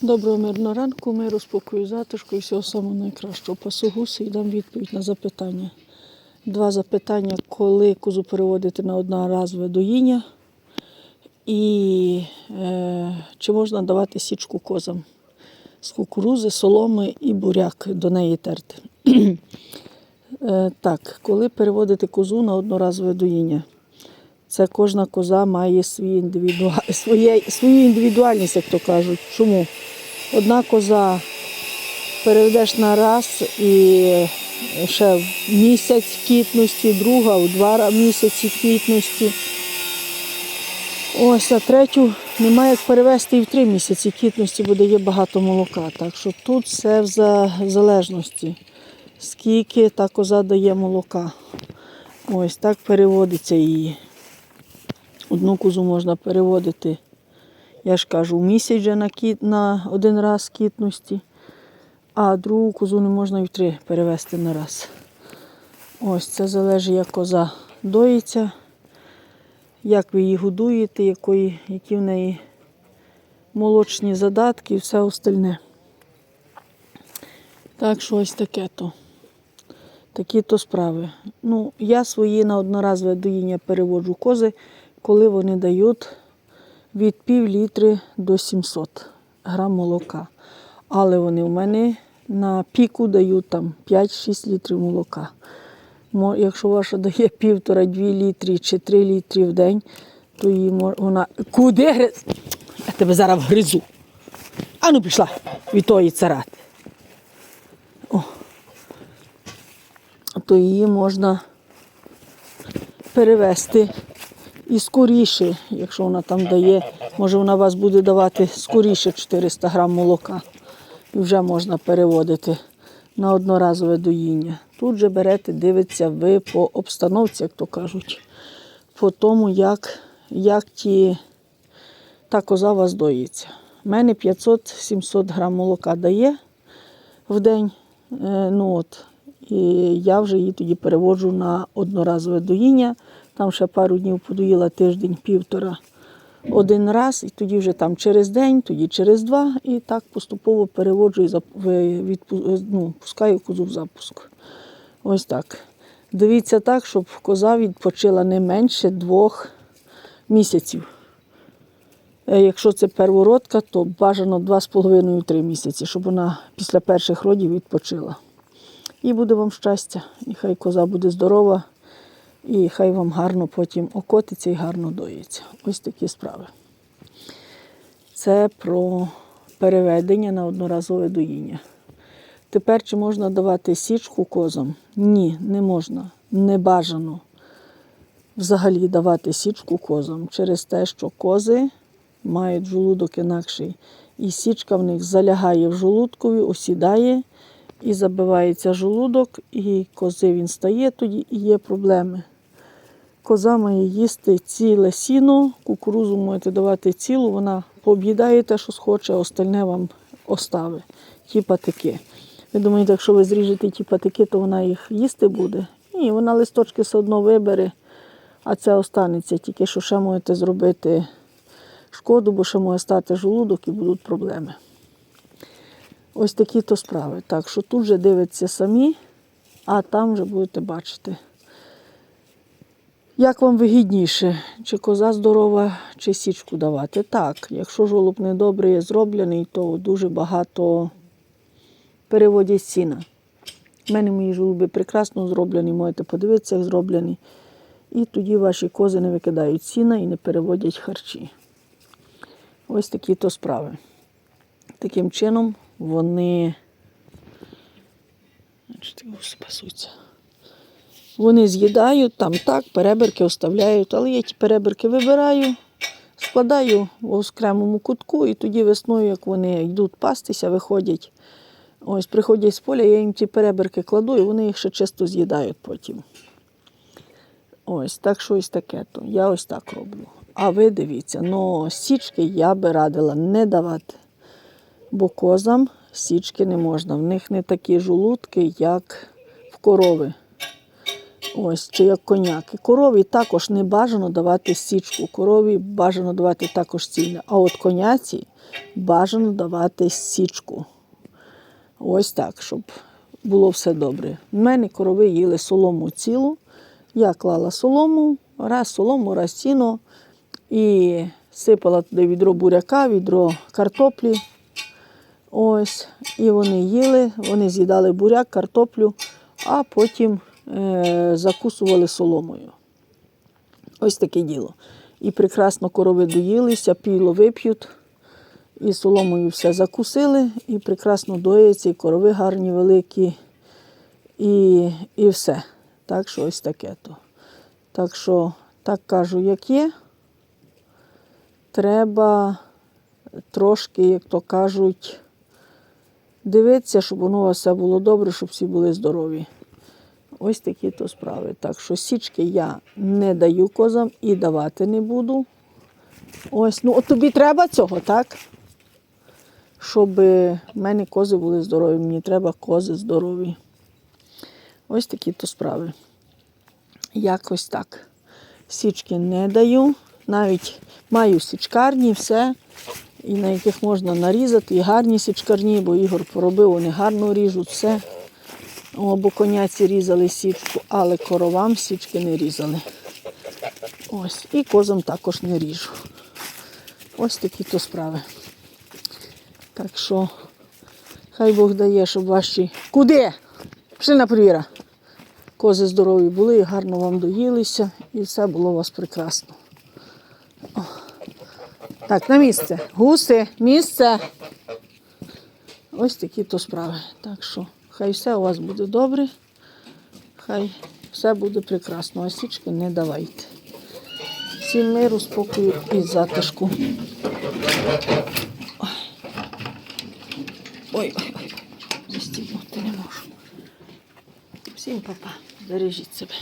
Доброго мирного ранку, миру, спокою, затишку і всього самого найкращого. Пасу гуси і дам відповідь на запитання. Два запитання, коли козу переводити на одноразове доїння і е, чи можна давати січку козам з кукурузи, соломи і буряк до неї терти. Е, так, коли переводити козу на одноразове доїння? Це кожна коза має свій індивідуа... своє... свою індивідуальність, як то кажуть. Чому? Одна коза переведеш на раз і ще в місяць кітності, друга у два місяці кітності. Ось, а третю немає як перевести і в три місяці кітності, бо дає багато молока. Так що тут все в залежності, скільки та коза дає молока. Ось так переводиться її. Одну козу можна переводити, я ж кажу, в місяць вже на, кіт, на один раз кітності, а другу козу не можна і в три перевести на раз. Ось це залежить, як коза доїться, як ви її годуєте, якої, які в неї молочні задатки і все остальне. Так що ось таке то. Такі то справи. Ну, я свої на одноразове доїння переводжу кози, коли вони дають від пів літри до 700 грам молока. Але вони в мене на піку дають там 5-6 літрів молока. Якщо ваша дає півтора-дві літрі чи 3 літрі в день, то її мор- вона. Куди гриз? Я тебе зараз гризу. Ану пішла від тої царати. О. То її можна перевести і скоріше, якщо вона там дає, може вона вас буде давати скоріше 400 грам молока. І вже можна переводити на одноразове доїння. Тут же берете, дивиться ви по обстановці, як то кажуть, по тому, як, як ті, та коза вас доїться. У мене 500-700 грам молока дає в день. Е, Ну от, і я вже її тоді переводжу на одноразове доїння. Там ще пару днів подоїла тиждень-півтора один раз, і тоді вже там через день, тоді через два, і так поступово переводжу і ну, пускаю козу в запуск. Ось так. Дивіться так, щоб коза відпочила не менше двох місяців. Е, Якщо це первородка, то бажано 2,5-3 місяці, щоб вона після перших родів відпочила. І буде вам щастя, і хай коза буде здорова, і хай вам гарно потім окотиться і гарно доїться. Ось такі справи. Це про переведення на одноразове доїння. Тепер чи можна давати січку козам? Ні, не можна. Не бажано взагалі давати січку козам через те, що кози мають жолудок інакший. І січка в них залягає в жолудкові, осідає і забивається жолудок, і кози він стає тоді, і є проблеми. Коза має їсти ціле сіно, кукурузу можете давати цілу, вона пооб'їдає те, що схоче, а остальне вам оставить. Ті патики. Ви думаєте, якщо ви зріжете ті патики, то вона їх їсти буде? Ні, вона листочки все одно вибере, а це останеться. Тільки що ще можете зробити шкоду, бо ще може стати желудок і будуть проблеми. Ось такі то справи. Так що тут же дивиться самі, а там вже будете бачити. Як вам вигідніше, чи коза здорова, чи січку давати? Так, якщо жолоб недобрий зроблений, то дуже багато переводять сіна. У мене мої жолуби прекрасно зроблені, можете подивитися, як зроблені. І тоді ваші кози не викидають сіна і не переводять харчі. Ось такі то справи. Таким чином вони. Бачите, гуси пасуться. Вони з'їдають там так, перебірки оставляють, але я ті перебірки вибираю, складаю в окремому кутку, і тоді весною, як вони йдуть пастися, виходять. Ось приходять з поля, я їм ті перебірки кладу, і вони їх ще чисто з'їдають потім. Ось так що ось таке то. Я ось так роблю. А ви дивіться, ну січки я би радила не давати, бо козам січки не можна. В них не такі жолудки, як в корови. Ось, чи як коняки. Корові також не бажано давати січку. Корові бажано давати також цільне. А от коняці бажано давати січку. Ось так, щоб було все добре. У мене корови їли солому цілу. Я клала солому, раз солому, раз сіно і сипала туди відро буряка, відро картоплі. Ось, і вони їли, вони з'їдали буряк, картоплю, а потім е, закусували соломою. Ось таке діло. І прекрасно корови доїлися, піло вип'ють, і соломою все закусили, і прекрасно доїться, і корови гарні, великі, і, і все. Так що ось таке то. Так що, так кажу, як є, треба трошки, як то кажуть, дивитися, щоб воно у вас все було добре, щоб всі були здорові. Ось такі то справи. Так що січки я не даю козам і давати не буду. Ось, ну от тобі треба цього, так? Щоб в мене кози були здорові. Мені треба кози здорові. Ось такі то справи. Якось так. Січки не даю. Навіть маю січкарні, все, і на яких можна нарізати, і гарні січкарні, бо Ігор поробив, вони гарно ріжуть все. О, бо коняці різали січку, але коровам січки не різали. Ось. І козам також не ріжу. Ось такі то справи. Так що, хай Бог дає, щоб ваші. Куди? Пішли на провіра. Кози здорові були, гарно вам доїлися, і все було у вас прекрасно. Так, на місце. Гуси, місце. Ось такі то справи. Так що, хай все у вас буде добре, хай все буде прекрасно, а січки не давайте. Всім миру, спокою і затишку. Ой, ой, ой, не можу. Всім папа, бережіть себе.